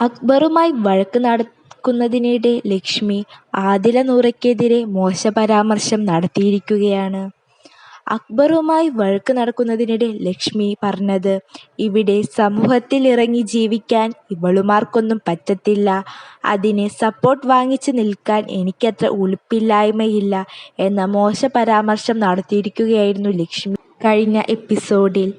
അക്ബറുമായി വഴക്ക് നടക്കുന്നതിനിടെ ലക്ഷ്മി ആദില നൂറയ്ക്കെതിരെ മോശ പരാമർശം നടത്തിയിരിക്കുകയാണ്. അക്ബറുമായി വഴക്ക് നടക്കുന്നതിനിടെ ലക്ഷ്മി പറഞ്ഞത് "ഇവിടെ സമൂഹത്തിൽ ഇറങ്ങി ജീവിക്കാൻ ഇവളുമാർക്കൊന്നും പറ്റത്തില്ല. അതിന് സപ്പോർട്ട് വാങ്ങിച്ച് നിൽക്കാൻ എനിക്കത്ര ഉളുപ്പില്ലായ്മയില്ല" എന്ന മോശ പരാമർശം നടത്തിയിരിക്കുകയായിരുന്നു ലക്ഷ്മി കഴിഞ്ഞ എപ്പിസോഡിൽ.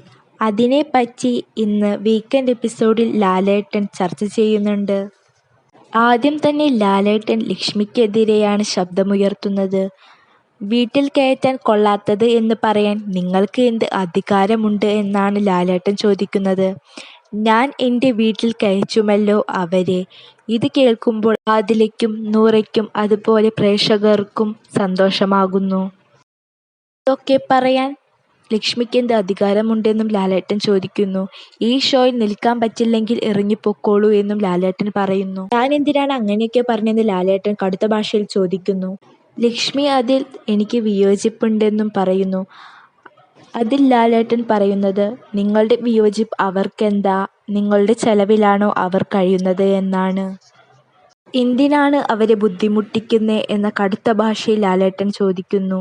അതിനെപ്പറ്റി ഇന്ന് വീക്കെൻഡ് എപ്പിസോഡിൽ ലാലേട്ടൻ ചർച്ച ചെയ്യുന്നുണ്ട്. ആദ്യം തന്നെ ലാലേട്ടൻ ലക്ഷ്മിക്കെതിരെയാണ് ശബ്ദമുയർത്തുന്നത്. വീട്ടിൽ കയറ്റാൻ കൊള്ളാത്തത് എന്ന് പറയാൻ നിങ്ങൾക്ക് എന്ത് അധികാരമുണ്ട് എന്നാണ് ലാലേട്ടൻ ചോദിക്കുന്നത്. "ഞാൻ എന്റെ വീട്ടിൽ കയറ്റുമല്ലോ അവരെ" ഇത് കേൾക്കുമ്പോൾ ആദിലയ്ക്കും നൂറയ്ക്കും അതുപോലെ പ്രേക്ഷകർക്കും സന്തോഷമാകുന്നു. "ഇതൊക്കെ പറയാൻ ലക്ഷ്മിക്കെന്ത് അധികാരമുണ്ടെന്നും ലാലേട്ടൻ ചോദിക്കുന്നു. "ഈ ഷോയിൽ നിൽക്കാൻ പറ്റില്ലെങ്കിൽ ഇറങ്ങിപ്പോക്കോളൂ എന്നും ലാലേട്ടൻ പറയുന്നു. ഞാൻ എന്തിനാണ് അങ്ങനെയൊക്കെ പറഞ്ഞെന്ന് ലാലേട്ടൻ കടുത്ത ഭാഷയിൽ ചോദിക്കുന്നു. ലക്ഷ്മി അതിൽ എനിക്ക് വിയോജിപ്പുണ്ടെന്നും പറയുന്നു. അതിൽ ലാലേട്ടൻ പറയുന്നത് "നിങ്ങളുടെ വിയോജിപ്പ് അവർക്കെന്താ. നിങ്ങളുടെ ചെലവിലാണോ അവർ കഴിയുന്നത് എന്നാണ്. എന്തിനാണ് അവരെ ബുദ്ധിമുട്ടിക്കുന്നത് എന്ന കടുത്ത ഭാഷയിൽ ലാലേട്ടൻ ചോദിക്കുന്നു.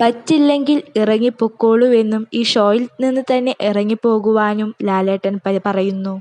പറ്റില്ലെങ്കിൽ ഇറങ്ങിപ്പൊക്കോളൂ എന്നും ഈ ഷോയിൽ നിന്ന് തന്നെ ഇറങ്ങിപ്പോകുവാനും ലാലേട്ടൻ പറയുന്നു.